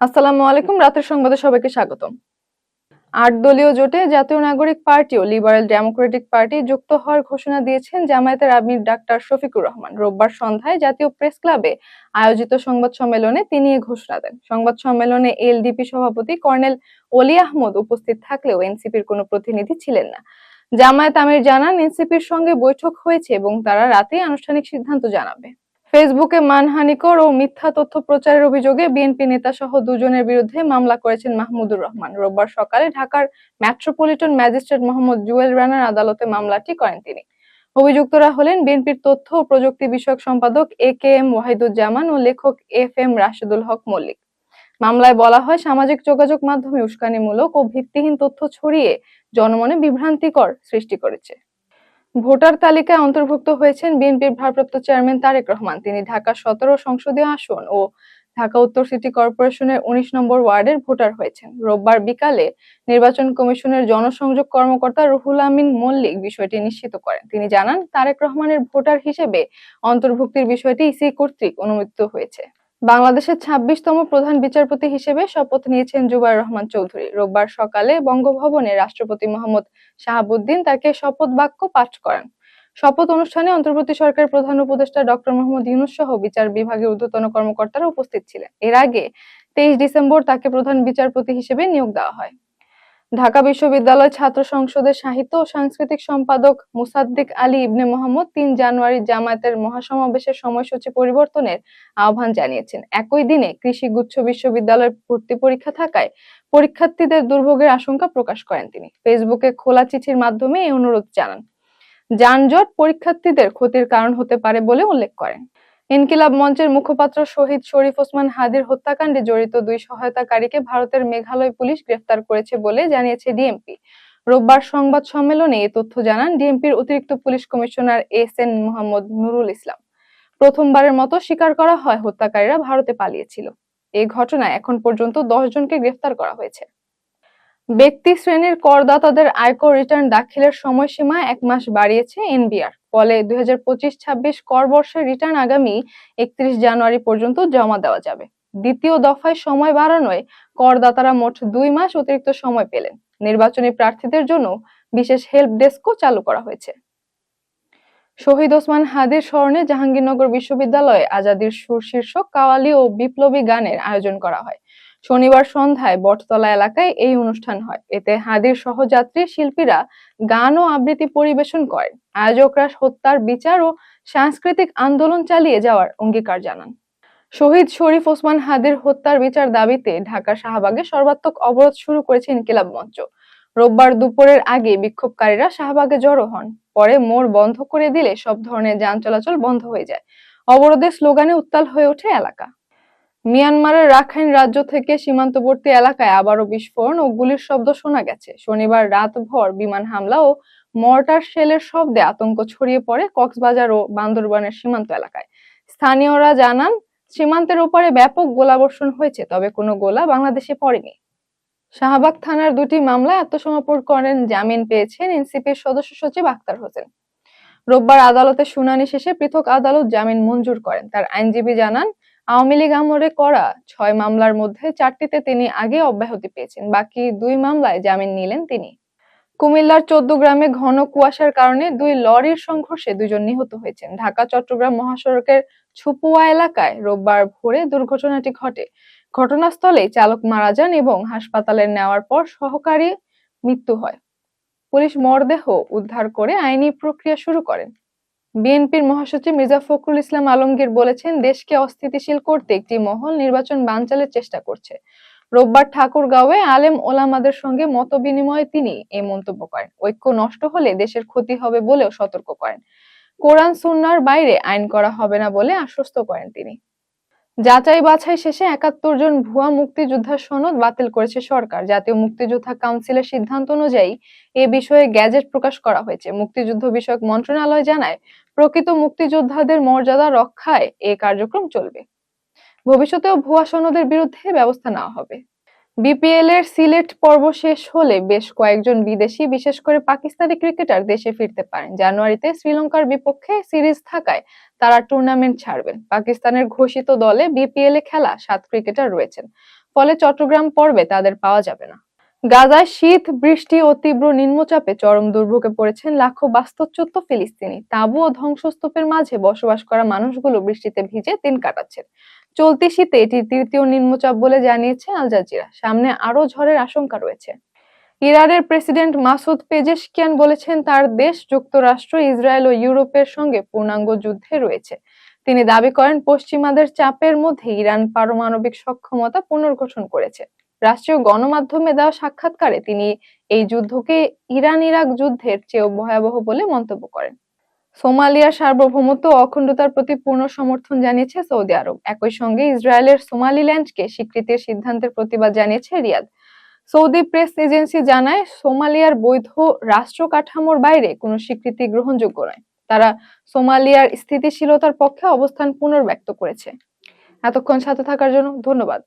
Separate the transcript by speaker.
Speaker 1: আসসালামু আলাইকুম, রাতের সংবাদে সবাইকে স্বাগতম। আট দলীয় জোটে জাতীয় নাগরিক পার্টি ও লিবারেল ডেমোক্রেটিক পার্টি যুক্ত হওয়ার ঘোষণা দিয়েছেন জামায়াতের আমির ডাক্তার শফিকুর রহমান। রোববার সন্ধ্যায় জাতীয় প্রেস ক্লাবে আয়োজিত সংবাদ সম্মেলনে তিনি এ ঘোষণা দেন। সংবাদ সম্মেলনে এলডিপি সভাপতি কর্নেল অলি আহমদ উপস্থিত থাকলেও এনসিপির কোনো প্রতিনিধি ছিলেন না। জামায়াত আমির জানান, এনসিপির সঙ্গে বৈঠক হয়েছে এবং তারা রাতেই আনুষ্ঠানিক সিদ্ধান্ত জানাবে। ফেসবুকে মানহানিকর ও মিথ্যা তথ্য প্রচারের অভিযোগে বিএনপি নেতা সহ দুজনের বিরুদ্ধে মামলা করেছেন মাহমুদুর রহমান। রোববার সকালে ঢাকার মেট্রোপলিটন ম্যাজিস্ট্রেট মোহাম্মদ জুয়েল রানার আদালতে মামলাটি করেন তিনি। অভিযুক্তরা হলেন বিএনপির তথ্য ও প্রযুক্তি বিষয়ক সম্পাদক এ কে এম ওয়াহিদুজ্জামান ও লেখক এফ এম রাশেদুল হক মল্লিক। মামলায় বলা হয় সামাজিক যোগাযোগ মাধ্যমে উস্কানিমূলক ও ভিত্তিহীন তথ্য ছড়িয়ে জনমনে বিভ্রান্তিকর সৃষ্টি করেছে। ভোটার তালিকায় অন্তর্ভুক্ত হয়েছেন বিএনপির ভারপ্রাপ্ত চেয়ারম্যান তারেক রহমান। তিনি ঢাকা সতেরো সংসদীয় আসন ও ঢাকা উত্তর সিটি কর্পোরেশনের উনিশ নম্বর ওয়ার্ডের ভোটার হয়েছেন। রোববার বিকালে নির্বাচন কমিশনের জনসংযোগ কর্মকর্তা রুহুল আমিন মল্লিক বিষয়টি নিশ্চিত করেন। তিনি জানান, তারেক রহমানের ভোটার হিসেবে অন্তর্ভুক্তির বিষয়টি ইসি কর্তৃক অনুমোদিত হয়েছে। বাংলাদেশের ছাব্বিশতম প্রধান বিচারপতি হিসেবে শপথ নিয়েছেন জুবাই রহমান চৌধুরী। রোববার সকালে বঙ্গভবনে রাষ্ট্রপতি মোহাম্মদ শাহাবুদ্দিন তাকে শপথ বাক্য পাঠ করেন। শপথ অনুষ্ঠানে অন্তর্বর্তী সরকার প্রধান উপদেষ্টা ডক্টর মোহাম্মদ ইউনুস সহ বিচার বিভাগের ঊর্ধ্বতন কর্মকর্তারা উপস্থিত ছিলেন। এর আগে তেইশ ডিসেম্বর তাকে প্রধান বিচারপতি হিসেবে নিয়োগ দেওয়া হয়। ঢাকা বিশ্ববিদ্যালয় ছাত্র সংসদের সাহিত্য ও সাংস্কৃতিক সম্পাদক মুসাদ্দিক আলী ইবনে মোহাম্মদ তিন জানুয়ারি জামায়াতের মহাসমাবেশের সময়সূচি পরিবর্তনের আহ্বান জানিয়েছেন। একই দিনে কৃষি গুচ্ছ বিশ্ববিদ্যালয়ের ভর্তি পরীক্ষা থাকায় পরীক্ষার্থীদের দুর্ভোগের আশঙ্কা প্রকাশ করেন তিনি। ফেসবুকে খোলা চিঠির মাধ্যমে এই অনুরোধ জানান। যানজট পরীক্ষার্থীদের ক্ষতির কারণ হতে পারে বলে উল্লেখ করেন। ইনকিলাব মঞ্চের মুখপাত্র শহীদ শরীফ ওসমান হাদির হত্যাকাণ্ডে জড়িত দুই সহায়তাকারীকে ভারতের মেঘালয় পুলিশ গ্রেফতার করেছে বলে জানিয়েছে ডিএমপি। রোববার সংবাদ সম্মেলনে এ তথ্য জানান ডিএমপির অতিরিক্ত police commissioner S N Mohammad Nurul Islam. প্রথমবারের মতো স্বীকার করা হয় হত্যাকারীরা ভারতে পালিয়েছিল। এই ঘটনায় এখন পর্যন্ত দশ জনকে গ্রেফতার করা হয়েছে। ব্যক্তি শ্রেণির করদাতাদের আয়কর রিটার্ন দাখিলের সময়সীমা এক মাস বাড়িয়েছে এনবিআর। ফলে দুই হাজার পঁচিশ ছাব্বিশ কর বর্ষের রিটার্ন আগামী একত্রিশ জানুয়ারি পর্যন্ত জমা দেওয়া যাবে। দ্বিতীয় দফায় সময় বাড়ানোয় করদাতারা মোট দুই মাস অতিরিক্ত সময় পেলেন। নির্বাচনী প্রার্থীদের জন্য বিশেষ হেল্প ডেস্কও চালু করা হয়েছে। শহীদ ওসমান হাদির স্মরণে জাহাঙ্গীরনগর বিশ্ববিদ্যালয়ে আজাদির সুর শীর্ষক কাওয়ালি ও বিপ্লবী গানের আয়োজন করা হয়। শনিবার সন্ধ্যায় বটতলা এলাকায় এই অনুষ্ঠান হয়। এতে হাদির সহযাত্রী শিল্পীরা গান ও আবৃত্তি পরিবেশন করেন। আয়োজকরা হত্যার বিচার ও সাংস্কৃতিক আন্দোলন চালিয়ে যাওয়ার অঙ্গীকার জানান। শহীদ শরীফ ওসমান হাদির হত্যার বিচার দাবিতে ঢাকা শাহবাগে সর্বাত্মক অবরোধ শুরু করেছে ইনকিলাব মঞ্চ। রোববার দুপুরের আগে বিক্ষোভকারীরা শাহবাগে জড়ো হন। পরে মোড় বন্ধ করে দিলে সব ধরনের যান চলাচল বন্ধ হয়ে যায়। অবরোধের স্লোগানে উত্তাল হয়ে ওঠে এলাকা। মিয়ানমারের রাখাইন রাজ্য থেকে সীমান্তবর্তী এলাকায় আবারও বিস্ফোরণ ও গুলির শব্দ শোনা গেছে। শনিবার রাতভর বিমান হামলা ও মর্টার শেলের শব্দে আতঙ্ক ছড়িয়ে পড়ে কক্সবাজার ও বান্দরবানের সীমান্ত এলাকায়। স্থানীয়রা জানান, সীমান্তের ওপারে ব্যাপক গোলাবর্ষণ হয়েছে, তবে কোনো গোলা বাংলাদেশে পড়েনি। শাহবাগ থানার দুটি মামলায় আত্মসমর্পণ করেন জামিন পেয়েছেন এনসিপির সদস্য সচিব আক্তার হোসেন। রোববার আদালতে শুনানি শেষে পৃথক আদালত জামিন মঞ্জুর করেন। তার আইনজীবী জানান আওয়ামী লীগ আমলে করা ছয় মামলার মধ্যে চারটিতে তিনি আগে অব্যাহতি পেয়েছেন, বাকি দুই মামলায় জামিন নিলেন তিনি। কুমিল্লার চোদ্দ গ্রামে ঘন কুয়াশার কারণে দুই লরির সংঘর্ষে দুজন নিহত হয়েছেন। ঢাকা, চট্টগ্রাম মহাসড়কের ছুপুয়া এলাকায় রোববার ভোরে দুর্ঘটনাটি ঘটে। ঘটনাস্থলে চালক মারা যান এবং হাসপাতালে নেওয়ার পর সহকারী মৃত্যু হয়। পুলিশ মরদেহ উদ্ধার করে আইনি প্রক্রিয়া শুরু করেন। বিএনপির মহাসচিব মির্জা ফখরুল ইসলাম আলমগীর বলেছেন, দেশকে অস্থিতিশীল করতে একটি মহল নির্বাচন বানচালের চেষ্টা করছে। রোববার ঠাকুরগাঁওয়ে আলেম ওলামাদের সঙ্গে মত বিনিময়ে তিনি এই মন্তব্য করেন। ঐক্য নষ্ট হলে দেশের ক্ষতি হবে বলেও সতর্ক করেন। কোরআন সুন্নার বাইরে আইন করা হবে না বলে আশ্বস্ত করেন তিনি। যাচাই বাছাই শেষে একাত্তর জন ভুয়া মুক্তিযোদ্ধার সনদ বাতিল করেছে সরকার। জাতীয় মুক্তিযোদ্ধা কাউন্সিলের সিদ্ধান্ত অনুযায়ী এ বিষয়ে গ্যাজেট প্রকাশ করা হয়েছে। মুক্তিযুদ্ধ বিষয়ক মন্ত্রণালয় জানায়, প্রকৃত মুক্তিযোদ্ধাদের মর্যাদা রক্ষায় এ কার্যক্রম চলবে। ভবিষ্যতেও ভুয়া সনদের বিরুদ্ধে ব্যবস্থা নেওয়া হবে। বিপিএল এর সিলেট পর্ব শেষ হলে বেশ কয়েকজন বিদেশি, বিশেষ করে পাকিস্তানি ক্রিকেটার দেশে ফিরতে পারেন। জানুয়ারিতে শ্রীলঙ্কার বিপক্ষে সিরিজ থাকায় তারা টুর্নামেন্ট ছাড়বেন। পাকিস্তানের ঘোষিত দলে বিপিএল এ খেলা সাত ক্রিকেটার রয়েছেন। ফলে চট্টগ্রাম পর্বে তাদের পাওয়া যাবে না। গাজায় শীত, বৃষ্টি ও তীব্র নিম্নচাপে চরম দুর্ভোগে পড়েছেন লাখো বাস্তুচ্যুত ফিলিস্তিনি। তাঁবু ও ধ্বংসস্তূপের মাঝে বসবাস করা মানুষগুলো বৃষ্টিতে ভিজে দিন কাটাচ্ছেন। চলতি শীতে এটি তৃতীয় নিম্নচাপ বলে জানিয়েছে আল জাজিরা। সামনে আরও ঝড়ের আশঙ্কা রয়েছে। ইরানের প্রেসিডেন্ট মাসুদ পেজেশকিয়ান বলেছেন, তার দেশ, যুক্তরাষ্ট্র, ইসরায়েল ও ইউরোপের সঙ্গে পূর্ণাঙ্গ যুদ্ধে রয়েছে। তিনি দাবি করেন, পশ্চিমাদের চাপের মধ্যে ইরান পারমাণবিক সক্ষমতা পুনর্গঠন করেছে। রাষ্ট্রীয় গণমাধ্যমে দেওয়া সাক্ষাৎকারে তিনি এই যুদ্ধকে ইরান ইরাক যুদ্ধের চেয়েও ভয়াবহ বলে মন্তব্য করেন। সোমালিয়ার সার্বভৌমত্ব অখণ্ডতার প্রতি পূর্ণ সমর্থন জানিয়েছে সৌদি আরব। একই সঙ্গে ইসরায়েলের সোমালিল্যান্ডকে স্বীকৃতির সিদ্ধান্তের প্রতিবাদ জানিয়েছে রিয়াদ। সৌদি প্রেস এজেন্সি জানায়, সোমালিয়ার বৈধ রাষ্ট্র কাঠামোর বাইরে কোনো স্বীকৃতি গ্রহণযোগ্য নয়। তারা সোমালিয়ার স্থিতিশীলতার পক্ষে অবস্থান পুনর্ব্যক্ত করেছে। এতক্ষণ সাথে থাকার জন্য ধন্যবাদ।